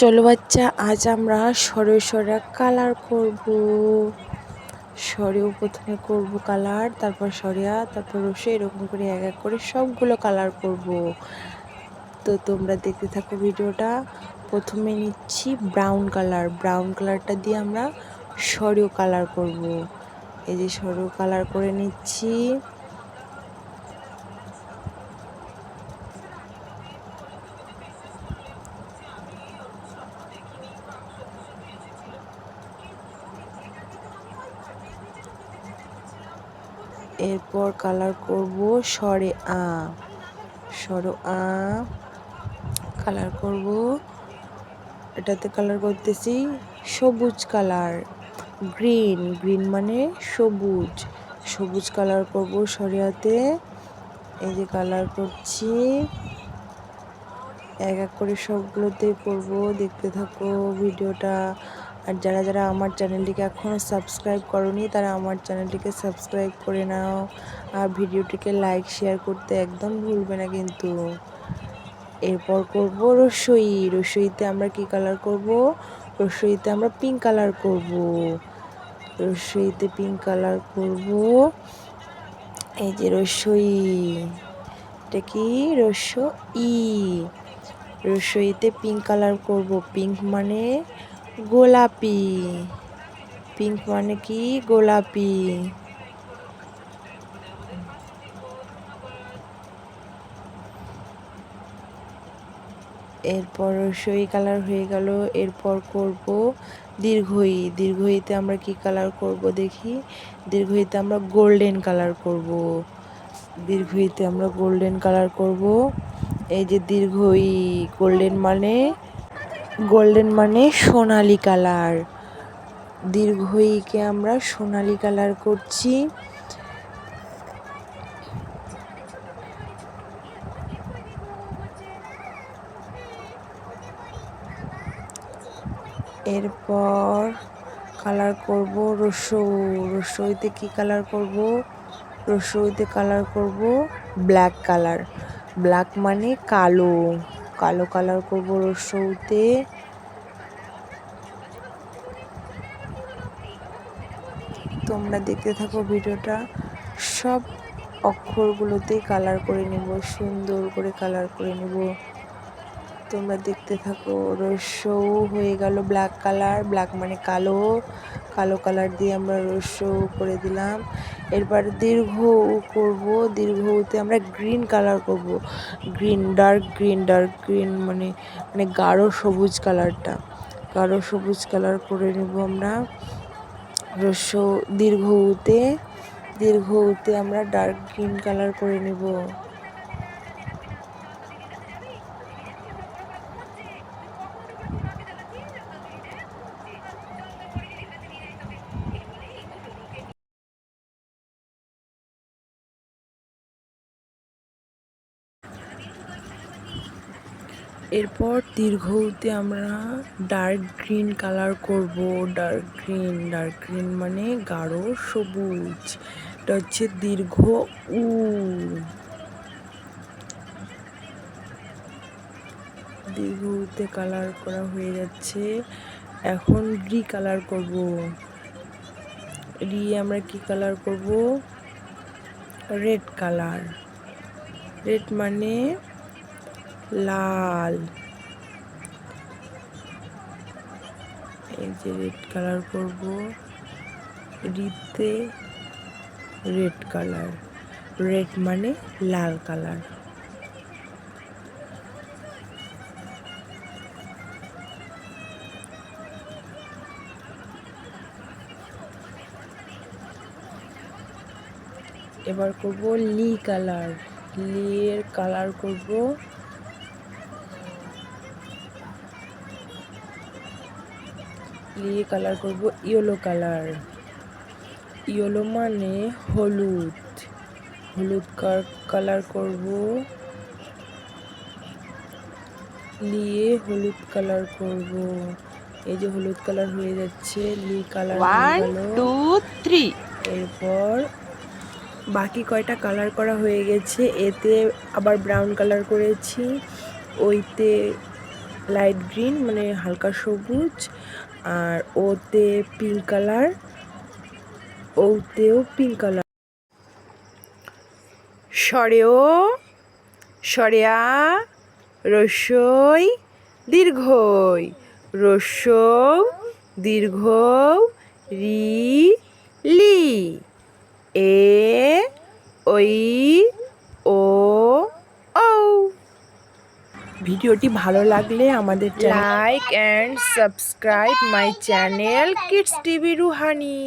চলো বাচ্চা, আজ আমরা সরে সরে কালার করব। সরেও প্রথমে করব কালার তারপর সরিয়া, তারপর রসে, এরকম করে এক এক করে সবগুলো কালার করব। তো তোমরা দেখতে থাকো ভিডিওটা। প্রথমে নিচ্ছি ব্রাউন কালার ব্রাউন কালারটা দিয়ে আমরা সরেও কালার করব। এই যে সরেও কালার করে নিচ্ছি। এরপর কালার করব সরে আ। সর আ। কালার করব। এটাতে কালার করতেছি সবুজ কালার গ্রিন গ্রিন মানে সবুজ। সবুজ কালার করব সরিয়াতে। এই যে কালার করছি। এক এক করে সবগুলোতে করব। দেখতে থাকো ভিডিওটা। আর যারা যারা আমার চ্যানেলটিকে এখনও সাবস্ক্রাইব করনি, তারা আমার চ্যানেলটিকে সাবস্ক্রাইব করে নাও। আর ভিডিওটিকে লাইক, শেয়ার করতে একদম ভুলবে না কিন্তু। এরপর করব রসই। রসইতে আমরা কি কালার করব? রসইতে আমরা পিঙ্ক কালার করব। রসইতে পিঙ্ক কালার করব। এই যে রসই। এটা কি? রস ই রসইতে পিঙ্ক কালার করব। পিঙ্ক মানে গোলাপি। পিঙ্ক মানে কি? গোলাপি। এরপর সই কালার হয়ে গেল। এরপর করব দীর্ঘই। দীর্ঘইতে আমরা কি কালার করব দেখি? দীর্ঘইতে আমরা গোল্ডেন কালার করব। দীর্ঘইতে আমরা গোল্ডেন কালার করব। এই যে দীর্ঘই গোল্ডেন মানে গোল্ডেন মানে সোনালি কালার। দীর্ঘইকে আমরা সোনালি কালার করছি। এরপর কালার করব রসৌ। রসইতে কি কালার করব? রসইতে কালার করব ব্ল্যাক কালার। ব্ল্যাক মানে কালো। কালো কালার করব রসৌতে তোমরা দেখতে থাকো ভিডিওটা। সব অক্ষরগুলোতেই কালার করে নেব, সুন্দর করে কালার করে নেব। তোমরা দেখতে থাকো। রস্যও হয়ে গেল ব্ল্যাক কালার ব্ল্যাক মানে কালো। কালো কালার দিয়ে আমরা রস্যও করে দিলাম। এরপর দীর্ঘ করব। দীর্ঘতে আমরা গ্রিন কালার করব। Green dark green dark green মানে মানে গাঢ় সবুজ কালারটা গাঢ় সবুজ কালার করে নেব আমরা। রস্য দীর্ঘ উতে দীর্ঘ উতে আমরা ডার্ক গ্রিন কালার করে নেব। এরপর দীর্ঘ দীর্ঘতে আমরা ডার্ক গ্রিন কালার করব। ডার্ক গ্রিন ডার্ক গ্রিন মানে গাঢ় সবুজ। এটা হচ্ছে দীর্ঘ উ। দীর্ঘ উতে কালার করা হয়ে যাচ্ছে। এখন রি কালার করব। রি আমরা কি কালার করব? রেড কালার রেড মানে লাল। এই যে রেড কালার করব। রিতে রেড কালার রেড মানে লাল কালার এবার করব লি কালার লি এর কালার করব দিয়ে কালার করব ইয়েলো কালার ইয়েলো মানে হলুদ। হলুদ কালার করব। নিয়ে হলুদ কালার করব। এই যে হলুদ কালার হয়ে যাচ্ছে লি কালার টু থ্রি এরপর বাকি কয়টা কালার করা হয়ে গেছে এতে আবার ব্রাউন কালার করেছি। ওইতে লাইট গ্রিন মানে হালকা সবুজ। আর ওতে পিঙ্ক কালার ওতেও পিঙ্ক কালার সরেও, সরেয়া রসই দীর্ঘই। রসৌ দীর্ঘ রি, লি। এ ওই ভিডিওটি ভালো লাগলে আমাদের like and subscribe my channel kids TV Ruhani